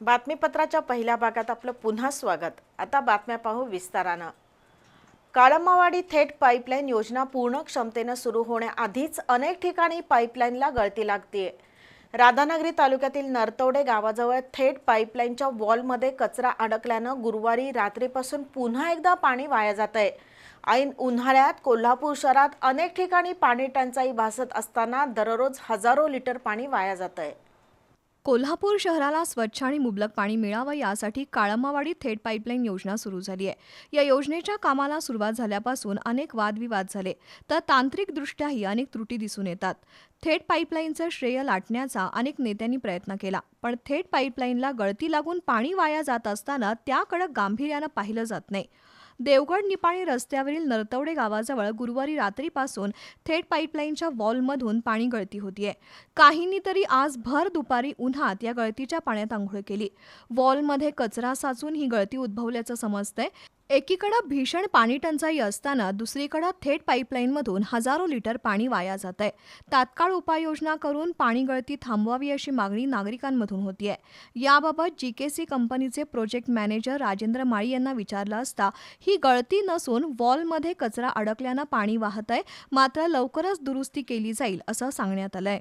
बातमीपत्राच्या पहिल्या भागात आपलं पुन्हा स्वागत. आता बातम्या पाहू विस्तारानं. काळंबावाडी थेट पाईपलाईन योजना पूर्ण क्षमतेनं सुरू होण्याआधीच अनेक ठिकाणी पाईपलाईनला गळती लागते राधानगरी तालुक्यातील नरतवडे गावाजवळ थेट पाईपलाईनच्या वॉलमध्ये कचरा अडकल्यानं गुरुवारी रात्रीपासून पुन्हा एकदा पाणी वाया जात आहे ऐन उन्हाळ्यात कोल्हापूर शहरात अनेक ठिकाणी पाणी टंचाई भासत असताना दररोज हजारो लिटर पाणी वाया जात आहे कोल्हापूर शहराला स्वच्छ आणि मुबलक पाणी मिळावं यासाठी काळमावाडी थेट पाईपलाईन योजना सुरू झाली आहे. या योजनेच्या कामाला सुरुवात झाल्यापासून अनेक वादविवाद झाले तर तांत्रिकदृष्ट्याही अनेक त्रुटी दिसून येतात. थेट पाईपलाईनचं श्रेय लाटण्याचा अनेक नेत्यांनी प्रयत्न केला पण थेट पाईपलाईनला गळती लागून पाणी वाया जात असताना त्याकडे गांभीर्यानं पाहिलं जात नाही. देवगड निपाणी रस्त्यावरील नरतवडे गावाजवळ गुरुवारी रात्रीपासून थेट पाईपलाईनच्या वॉलमधून पाणी गळती होतीये. काहींनी तरी आज भर दुपारी उन्हात या गळतीच्या पाण्यात आंघोळ केली. वॉलमध्ये कचरा साचून ही गळती उद्भवल्याचं समजतंय. एकीकडं भीषण पाणी टंचाई असताना दुसरीकडं थेट पाईपलाईनमधून हजारो लिटर पाणी वाया जात आहे तात्काळ उपाययोजना करून पाणी गळती थांबवावी अशी मागणी नागरिकांमधून होतीये. याबाबत जी के सी कंपनीचे प्रोजेक्ट मॅनेजर राजेंद्र माळी यांना विचारलं असता ही गळती नसून वॉलमध्ये कचरा अडकल्यानं पाणी वाहत आहे मात्र लवकरच दुरुस्ती केली जाईल असं सांगण्यात आलंय.